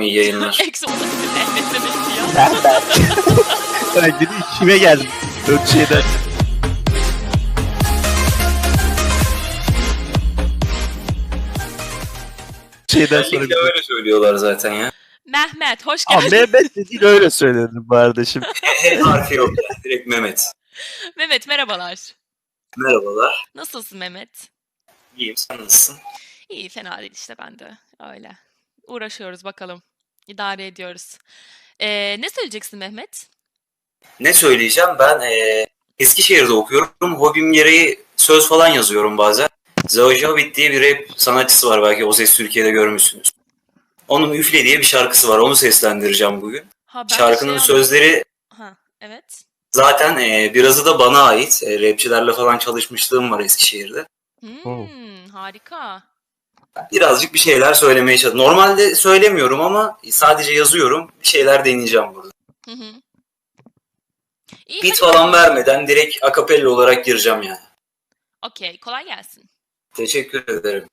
iyi yayınlar. Eksi olabilir Mehmet Mehmet ya. Ben gidip işime geldim. Dört şeyden. Şeyden sonra Genellikle öyle söylüyorlar zaten ya. Mehmet hoş Aa, geldin. Mehmet de değil öyle söyledim bu arada şimdi. H harfi yok yani. Direkt Mehmet. Mehmet merhabalar. Merhabalar. Nasılsın Mehmet? İyiyim sen nasılsın? İyi fena değil işte ben de. Öyle. Uğraşıyoruz bakalım. İdare ediyoruz. Ee, ne söyleyeceksin Mehmet? Ne söyleyeceğim? Ben eee Eskişehir'de okuyorum. Hobim gereği söz falan yazıyorum bazen. Zoe Hobbit diye bir rap sanatçısı var belki O Ses Türkiye'de görmüşsünüz. Onun Üfle diye bir şarkısı var. Onu seslendireceğim bugün. Ha, Şarkının şey sözleri Ha, evet. zaten eee, birazı da bana ait. E, rapçilerle falan çalışmışlığım var Eskişehir'de. Hmm, harika. Birazcık bir şeyler söylemeye çalışıyorum. Normalde söylemiyorum ama sadece yazıyorum. Bir şeyler deneyeceğim burada. Hı hı. İyi, Beat hadi. falan vermeden direkt akapella olarak gireceğim yani. Okey, kolay gelsin. Teşekkür ederim.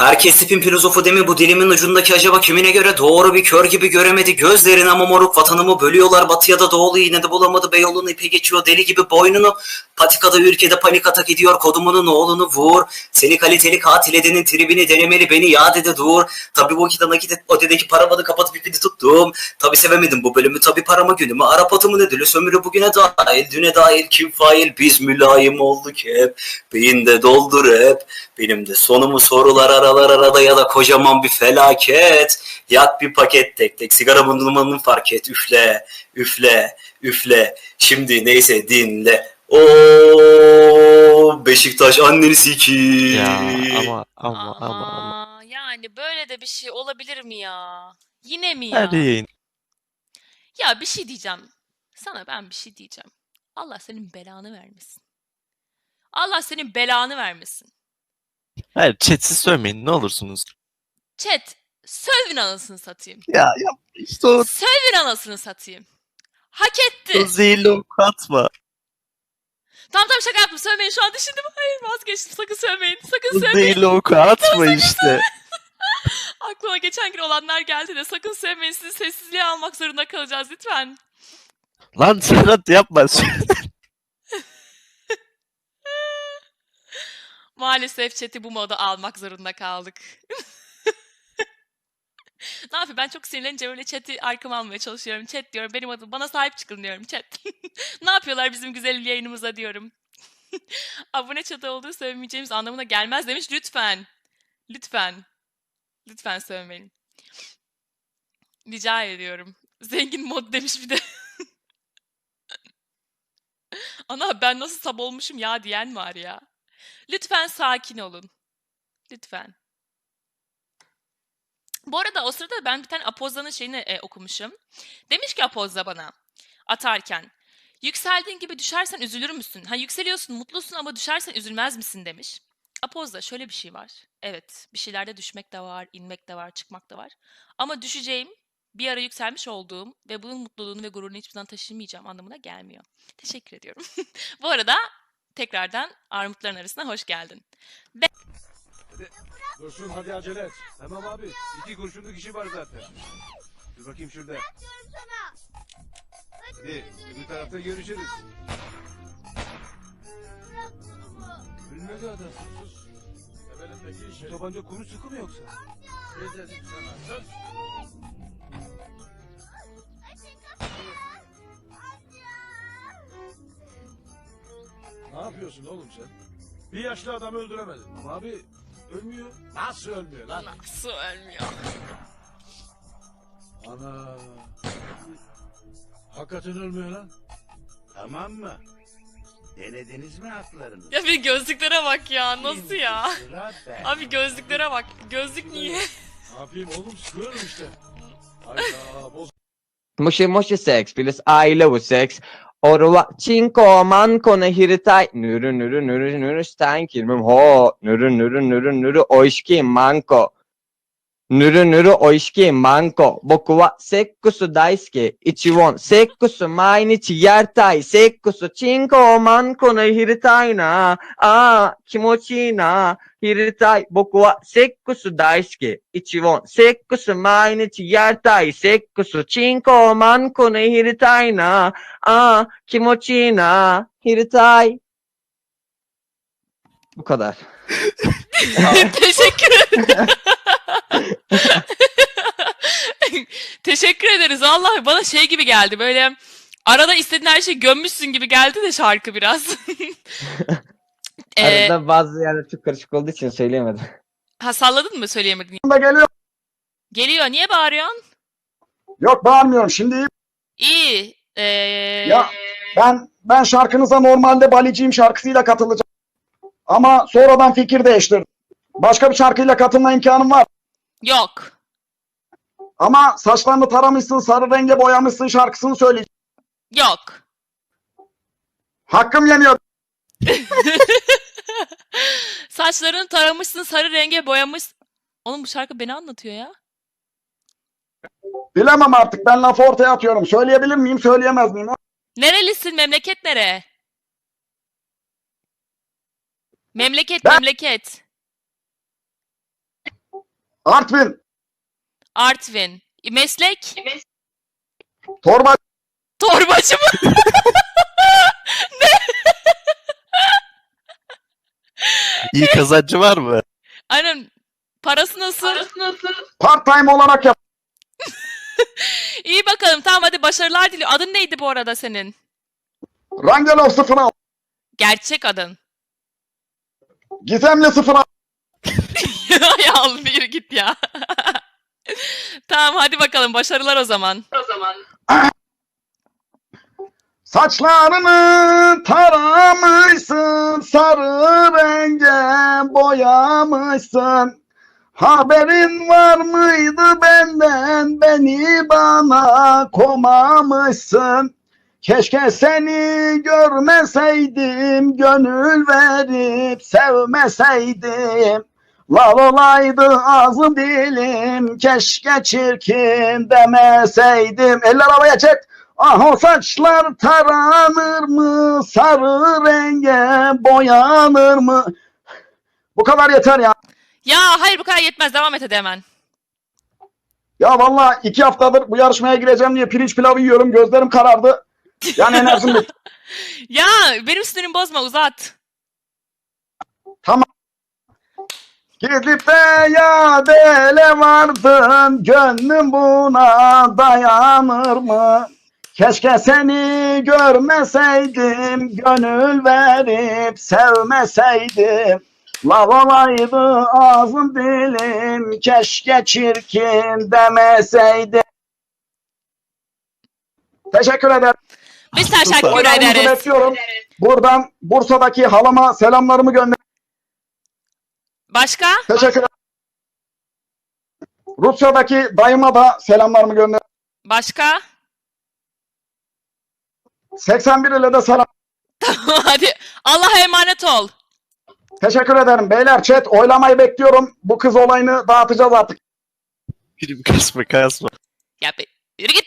Herkes tipin filozofu değil mi? Bu dilimin ucundaki acaba kimine göre doğru bir kör gibi göremedi? Gözlerin ama moruk vatanımı bölüyorlar. Batıya da doğulu yine de bulamadı. Beyoğlu'nu ipe geçiyor deli gibi boynunu. Patikada ülkede panik atak ediyor. Kodumunun oğlunu vur. Seni kaliteli katil edenin tribini denemeli. Beni yad ede dur. Tabi bu vakit nakit ödedeki paravanı kapatıp ipini tuttum. Tabi sevemedim bu bölümü. Tabi parama günümü. Arap atımın ödülü sömürü bugüne dahil düne dahil. Kim fail? Biz mülayim olduk hep. Beyinde doldur hep. Benim de sonumu sorular aralar arada ya da kocaman bir felaket. Yak bir paket tek tek sigaramın dumanını fark et. Üfle, üfle, üfle. Şimdi neyse dinle. O Beşiktaş anneni siki. Ya ama ama ama ama. Ama yani böyle de bir şey olabilir mi ya? Yine mi ya? Her yayın. Ya bir şey diyeceğim. Sana ben bir şey diyeceğim. Allah senin belanı vermesin. Allah senin belanı vermesin. Hayır chatsiz söylemeyin ne olursunuz. Chat, sövün anasını satayım. Ya ya işte o Sövün anasını satayım. Hak etti. o zehirli ok atma. Tamam tamam şaka yaptım. Sövmeyin şu an düşündüm. Hayır vazgeçtim. Sakın sövmeyin. O Sakın sövmeyin. zehirli oku atma işte. Aklıma geçen gün olanlar geldi de sakın sövmeyin. Sizi sessizliğe almak zorunda kalacağız lütfen. Lan Serhat yapma. Maalesef chat'i bu moda almak zorunda kaldık. ne yapayım ben çok sinirlenince öyle chat'i arkama almaya çalışıyorum. Chat diyorum benim adım bana sahip çıkın diyorum chat. ne yapıyorlar bizim güzel yayınımıza diyorum. Abone chat'e olduğu söylemeyeceğimiz anlamına gelmez demiş lütfen. Lütfen. Lütfen söylemeyin. Rica ediyorum. Zengin mod demiş bir de. Ana ben nasıl sab olmuşum ya diyen var ya. Lütfen sakin olun. Lütfen. Bu arada o sırada ben bir tane Apozza'nın şeyini e, okumuşum. Demiş ki Apozza bana atarken. Yükseldiğin gibi düşersen üzülür müsün? Ha yükseliyorsun, mutlusun ama düşersen üzülmez misin demiş. Apozza şöyle bir şey var. Evet, bir şeylerde düşmek de var, inmek de var, çıkmak da var. Ama düşeceğim, bir ara yükselmiş olduğum ve bunun mutluluğunu ve gururunu hiçbir zaman taşımayacağım anlamına gelmiyor. Teşekkür ediyorum. Bu arada tekrardan armutların arasına hoş geldin. Dursun hadi acele et. Tamam abi. İki kurşunluk işi var zaten. Dur bakayım şurada. Hadi öbür tarafta görüşürüz. Ölmedi adam. Sus. Bu tabanca konu sıkı mı yoksa? Ne dedim sana? Sus. Ne yapıyorsun oğlum sen? Bir yaşlı adamı öldüremedin. Ama abi ölmüyor. Nasıl ölmüyor lan? Nasıl ölmüyor? Ana. Hakikaten ölmüyor lan. Tamam mı? Denediniz mi haklarınızı? Ya bir gözlüklere bak ya. Nasıl ya? Sıra ben. Abi gözlüklere bak. Gözlük niye? Ne yapayım oğlum sıkıyorum işte. Hayda boz. Moshi moshi sex, bilis I love sex. 俺はチンコをマンコねひれたい。ぬるぬるぬるぬるしたい。んきるも、ぬるぬるぬるぬるおいしきマンコ。美味しきマンコ。僕はセックス大好き。一音。セックス毎日やりたい。セックスチンコマンコの入れたいな。ああ、気持ちいいな。入れたい。僕はセックス大好き。一音。セックス毎日やりたい。セックスチンコマンコの入れたいな。ああ、気持ちいいな。入れたい。Bu kadar. Teşekkür ederim. Teşekkür ederiz. Allah bana şey gibi geldi. Böyle arada istediğin her şeyi gömmüşsün gibi geldi de şarkı biraz. Ee, Arada bazı yerler çok karışık olduğu için söyleyemedim. ha salladın mı söyleyemedin? da geliyor. Geliyor. Niye bağırıyorsun? Yok bağırmıyorum şimdi. iyi. İyi. Ee, Ya ben ben şarkınıza normalde Baliciyim şarkısıyla katılacağım. Ama sonradan fikir değiştirdim. Başka bir şarkıyla katılma imkanım var. Yok. Ama saçlarını taramışsın, sarı renge boyamışsın şarkısını söyleyeceğim. Yok. Hakkım yeniyor. Saçlarını taramışsın, sarı renge boyamış. Oğlum bu şarkı beni anlatıyor ya. Bilemem artık ben lafı ortaya atıyorum. Söyleyebilir miyim, söyleyemez miyim? Nerelisin? Memleket nere? Memleket, Ben- memleket. Artvin, Artvin. Meslek? torba Torbacı mı? İyi kazancı var mı? Aynen. Parası nasıl? part time olarak yap. İyi bakalım. Tamam hadi başarılar diliyorum. Adın neydi bu arada senin? Rangelov 06, Gerçek adın. Gizemli 06. ya al bir git ya. tamam hadi bakalım. Başarılar o zaman. Saçlarını taramışsın, sarı renge boyamışsın. Haberin var mıydı benden, beni bana komamışsın. Keşke seni görmeseydim, gönül verip sevmeseydim. Lav olaydı ağzım dilim, keşke çirkin demeseydim. Eller havaya çek. Ah o saçlar taranır mı? Sarı renge boyanır mı? Bu kadar yeter ya. Ya hayır bu kadar yetmez. Devam et hadi hemen. Ya vallahi iki haftadır bu yarışmaya gireceğim diye pirinç pilavı yiyorum. Gözlerim karardı. Yani enerjim bitti. Ya benim sinirimi bozma uzat. Gidip de ya dele vardın. Gönlüm buna dayanır mı? Keşke seni görmeseydim. Gönül verip sevmeseydim. Lav olaydı ağzım dilim. Keşke çirkin demeseydim. Teşekkür ederim. Biz teşekkür ederiz. bekliyorum. Buradan Bursa'daki halama selamlarımı gönder. Başka? Teşekkür ederim. Rusya'daki dayıma da selamlarımı gönder. Başka? 81 ile de selam. hadi. Allah'a emanet ol. Teşekkür ederim. Beyler chat oylamayı bekliyorum. Bu kız olayını dağıtacağız artık. Film kasma kasma. Ya be, yürü git.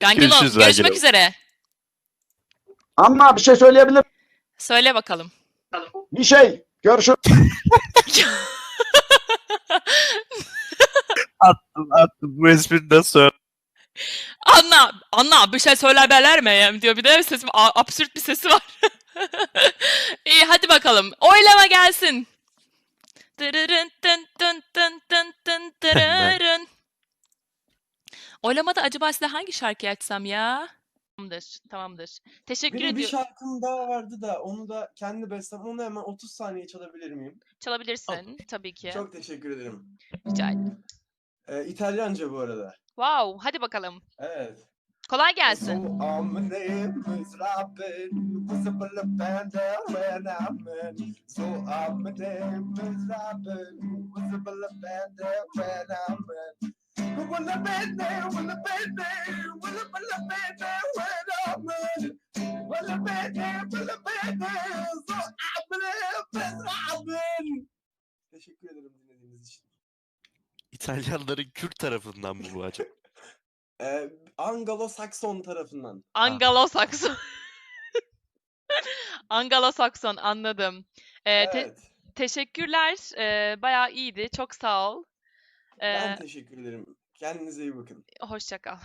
Gangilon Görüşürüz görüşmek üzere. Ama bir şey söyleyebilir miyim? Söyle bakalım. Bir şey. Görüşürüz. Attım attım bu espriden sonra. Anla, anla bir şey söylemeler mi diyor. Bir de sesim a- absürt bir sesi var. İyi hadi bakalım. Oylama gelsin. Dırırın tın tın tın tın tın dırırın. Oylamada acaba size hangi şarkıyı açsam ya? Tamamdır, tamamdır. Teşekkür Benim bir ediyorum. şarkım daha vardı da onu da kendi bestem. Onu hemen 30 saniye çalabilir miyim? Çalabilirsin tabii ki. Çok teşekkür ederim. Rica ederim. Ee, İtalyanca bu arada. Wow, hadi bakalım. Evet. Kolay gelsin. So I'm name is Robin, visible abandon when I'm in. So I'm a name is Robin, visible abandon when I'm in. Will I be there? Will I be there? Will I will I be there İtalyanların Kürt tarafından mı bu acaba? Ee, Anglo-Sakson tarafından. Anglo-Sakson. Anglo-Sakson anladım. Ee, te- Evet. teşekkürler. Ee, bayağı iyiydi. Çok sağ ol. Ben Ee, teşekkür ederim. Kendinize iyi bakın. hoşça kal.